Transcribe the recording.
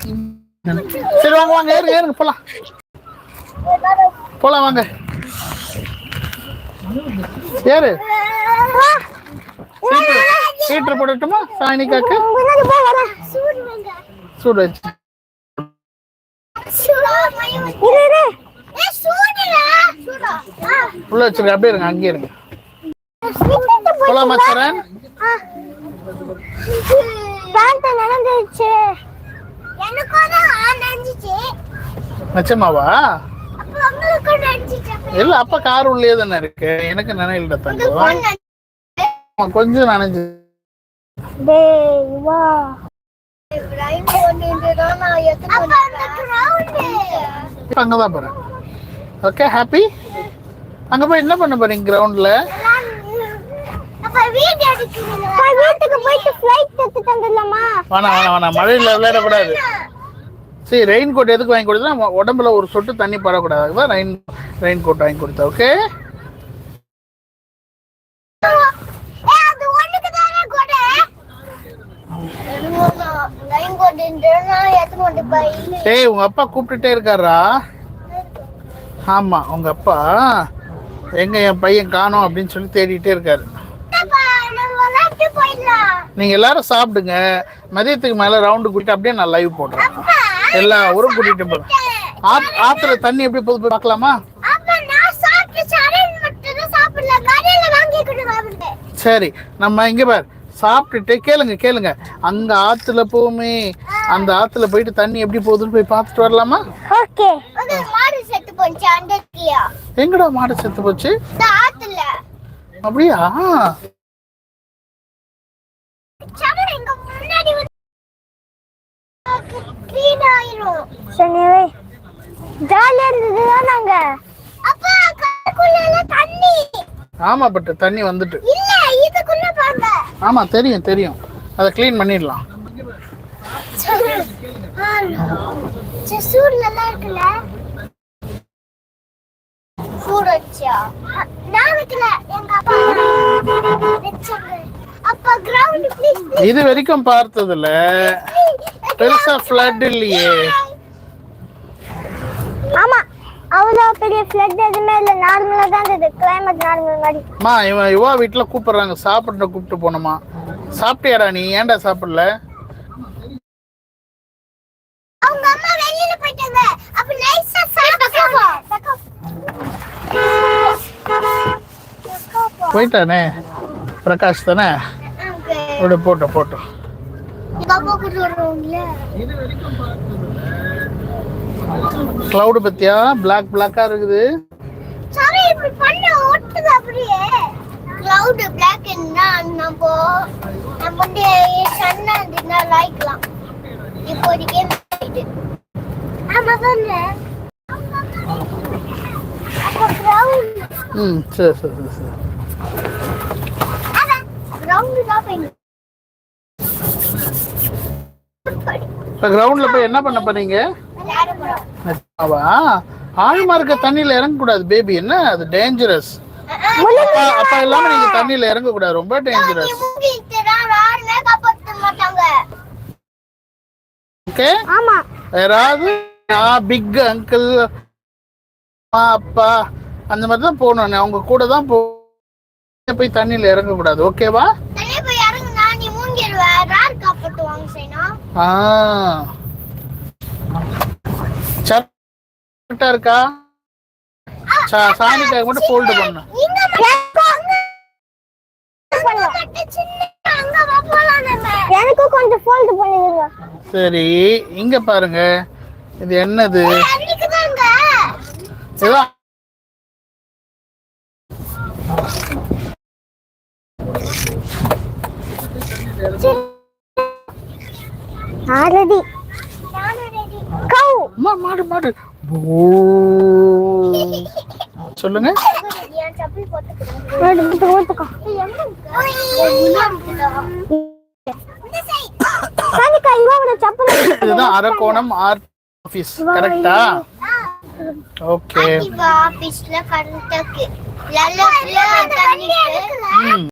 சரி வாங்க வாங்க ஏறுங்க ஏறுங்க போலாம். போலாம் வாங்க. ஏறு. ஹீட்டர் போட்டுட்டுமா போடட்டுமா? சாயனிக்காக்கு சூடு வச்சு. உள்ள வச்சிருக்க அப்படியே இருங்க அங்கேயே இருங்க. போலாம் போய் போலாமா சரண்? நிச்சயமாவா இல்ல அப்ப கார் உள்ளே தானே இருக்கு. எனக்கு நினைவில் தங்கம். கொஞ்சம் நனைஞ்சு. அங்கதான் போறேன். ஓகே ஹாப்பி அங்க போய் என்ன பண்ண போறீங்க கிரவுண்ட்ல வீட்டுக்கு போயிட்டு வேணாம் வேணாம் வேணாம். மழையில விளையாடக்கூடாது. சரி ரெயின் கோட் எதுக்கு வாங்கி கொடுத்தா உடம்புல ஒரு சொட்டு தண்ணி படக்கூடாது. ரெயின் ரெயின் கோட் வாங்கி கொடுத்தா ஓகே ஏய் உங்க அப்பா கூப்பிட்டுட்டே இருக்காரா? ஆமா உங்க அப்பா. எங்க என் பையன் காணோம் அப்படின்னு சொல்லி தேடிட்டே இருக்காரு. நீங்க எல்லாரும் சாப்பிடுங்க. மதியத்துக்கு மேல ரவுண்டு கூட்டிட்டு அப்படியே நான் லைவ் போடுறேன். எல்லா ஊரும் கூட்டிட்டு ஆத்- ஆத்துல தண்ணி எப்படி போகுது போய் பார்க்கலாமா? சரி நம்ம இங்க பார். சாப்பிட்டுட்டு கேளுங்க கேளுங்க. அங்க ஆத்துல போகுமே அந்த ஆத்துல போயிட்டு தண்ணி எப்படி போகுதுன்னு போய் பார்த்துட்டு வரலாமா? எங்கடா மாடு செத்து போச்சு? அப்படியா சரண் எங்க முன்னாடி வந்து க்ளீன் ஆயிரும். சனிவே ஜாலியா இருந்ததுதா நாங்க. அப்பா கடைக்குள்ள தண்ணி. ஆமா பட் தண்ணி வந்துட்டு. இல்ல இதுக்குள்ள பாருங்க ஆமா தெரியும் தெரியும். அதை க்ளீன் பண்ணிடலாம். சூடு நல்லா இருக்குல்ல? சூடு வச்சா நான் வைக்கல எங்க அப்பா வச்சாங்க அப்பா கிரவுண்ட் ப்ளீஸ் இது வரைக்கும் பார்த்ததுல பெருசா ஃப்ளட் இல்லையே. ஆமா அவ்வளோ பெரிய ஃப்ளட் எதுவுமே இல்லை. நார்மலா தான் இருந்தது. கிளைமேட் நார்மல் மாதிரி. அம்மா இவன் இவா வீட்டுல கூப்பிடுறாங்க. சாப்பிட கூப்பிட்டு போனோமா. சாப்பிட்டியாடா நீ? ஏன்டா சாப்பிடல? அவங்க அம்மா வெளியில போயிட்டாங்க. அப்ப நைஸா சாப்பிட்டாங்க. போயிட்டானே? பிரகாஷ் தானே? போட்டோம் போட்டோம் பாப்பா கூட வருவாங்களே கிளவுடு பத்தியா பிளாக் பிளாக்கா இருக்குது. சாரி இப்படி பண்ண ஒட்டுது அப்படியே. கிளவுட் பிளாக் இருந்தா நம்ம நம்ம வந்து சன்னா இருந்தா லாய்க்கலாம் இப்போதைக்கு இது ஆமா கிரவுண்ட் ம் சரி சரி சரி சரி. கிரவுண்ட் தான் போய் இப்போ கிரவுண்ட்ல போய் என்ன பண்ண போறீங்க? ஆழமா இருக்க தண்ணியில இறங்கக்கூடாது பேபி என்ன? அது டேஞ்சரஸ் அப்பா அப்பா இல்லாம நீங்க தண்ணியில இறங்கக்கூடாது. ரொம்ப டேஞ்சரஸ் ஓகே ஆமா. யாராவது பிக் அங்கிள் அப்பா அந்த மாதிரி தான் போகணும் அவங்க கூட தான் போ போய் தண்ணியில இறங்கக்கூடாது. ஓகேவா கரெக்டா இருக்கா? சா- சாணிக்காக மட்டும் ஃபோல்டு பண்ணு. கொஞ்சம் ஃபோல்ட் சரி இங்க பாருங்க. இது என்னது? ஏதோ ரெடி கவு அம்மா, மாடு மாடு. சொல்லுங்க. இதுதான் அரக்கோணம் ஆர்ட் ஆபீஸ் கரெக்டா? ஓகே. ஆபீஸ்ல கரண்ட்